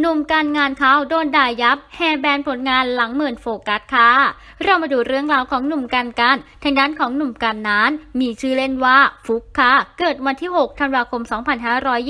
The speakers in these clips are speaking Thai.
หนุ่มการงานเขาโดนด่ายับ แฮแบนผลงานหลังหมื่นโฟกัสค่ะ เรามาดูเรื่องราวของหนุ่มกันกันทางด้านของหนุ่มกันนั้น มีชื่อเล่นว่าฟุกค่ะ เกิดวันที่ 6 ธันวาคม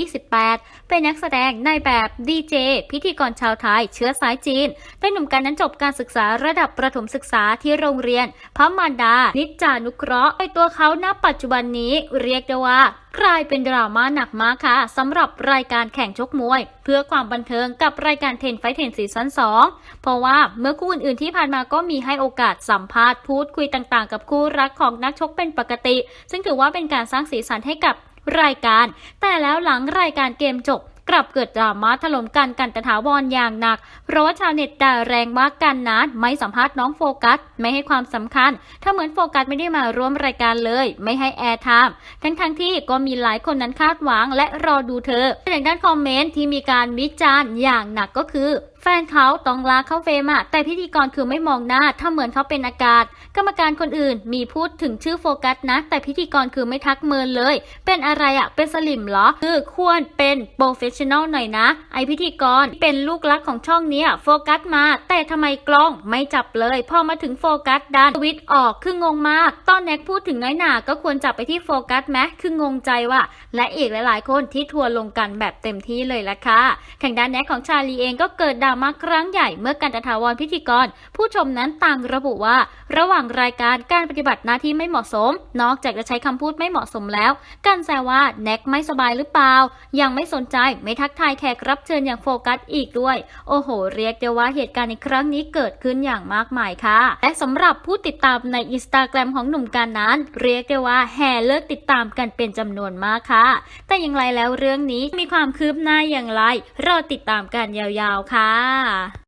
2528 เป็นนักแสดงนายแบบดีเจ พิธีกรชาวไทย เชื้อสายจีน เป็นหนุ่มกันนั้นจบการศึกษาระดับประถมศึกษาที่โรงเรียน พระมารดา นิจจานุเคราะห์ในตัวเขาณปัจจุบันนี้เรียกได้ว่า กลายเป็นดราม่าหนักมากค่ะสำหรับรายการแข่งชกมวย เพื่อความบันเทิงกับรายการเทนไฟเทนซีซั่น2 เพราะว่าเมื่อคู่อื่นๆที่ผ่านมาก็มีให้โอกาสสัมภาษณ์พูดคุยต่างๆ กับคู่รักของนักชกเป็นปกติ ซึ่งถือว่าเป็นการสร้างสีสันให้กับรายการ แต่แล้วหลังรายการเกมจบ ลับเกิดดราม่าถล่มกันกันตะถาวรอย่างหนัก เพราะว่าชาวเน็ตด่าแรงว่ากันนั้นไม่สัมภาษณ์น้องโฟกัส ไม่ให้ความสำคัญ ถ้าเหมือนโฟกัสไม่ได้มาร่วมรายการเลย ไม่ให้แอร์ไทม์ทั้งทั้งๆที่ก็มีหลายคนนั้นคาดหวังและรอดูเธอในด้านคอมเมนต์ที่มีการวิจารณ์อย่างหนักก็คือ แฟนเขาต้องลาเข้าเฟรมอะแต่พิธีกรคือไม่มองหน้าถ้าเหมือนเขาเป็นอากาศ กรรมการคนอื่นมีพูดถึงชื่อโฟกัสนะ แต่พิธีกรคือไม่ทักเมินเลย เป็นอะไรอะเป็นสลิมเหรอ คือควรเป็นโปรเฟชชั่นอลหน่อยนะ ไอพิธีกรเป็นลูกรักของช่องเนี้ยโฟกัสมา แต่ทำไมกล้องไม่จับเลย พอมาถึงโฟกัสดันวิตออกคืองงมาก ตอนแน็กพูดถึงน้อยหนาก็ควรจับไปที่โฟกัสไหมคืองงใจว่าและอีกหลาย ๆ คนที่ทัวร์ลงกันแบบเต็มที่เลยละค่ะทางด้านแน็กของชาลีเองก็เกิดดราม่าครั้งใหญ่เมื่อกันตถาวรพิธีกร ผู้ชมนั้นต่างระบุว่า ระหว่างรายการการปฏิบัติหน้าที่ไม่เหมาะสม นอกจากจะใช้คำพูดไม่เหมาะสมแล้ว กันแซวว่าแน็กไม่สบายหรือเปล่า ยังไม่สนใจไม่ทักทายแขกรับเชิญอย่างโฟกัสอีกด้วย โอ้โห เรียกได้ว่าเหตุการณ์ในครั้งนี้เกิดขึ้นอย่างมากมายค่ะ และสำหรับผู้ติดตามในอินสตาแกรมของหนุ่มการนั้น เรียกได้ว่าแห่เลิกติดตามกันเป็นจำนวนมากค่ะ แต่อย่างไรแล้วเรื่องนี้มีความคืบหน้าอย่างไร รอติดตามกันยาวๆค่ะอ้า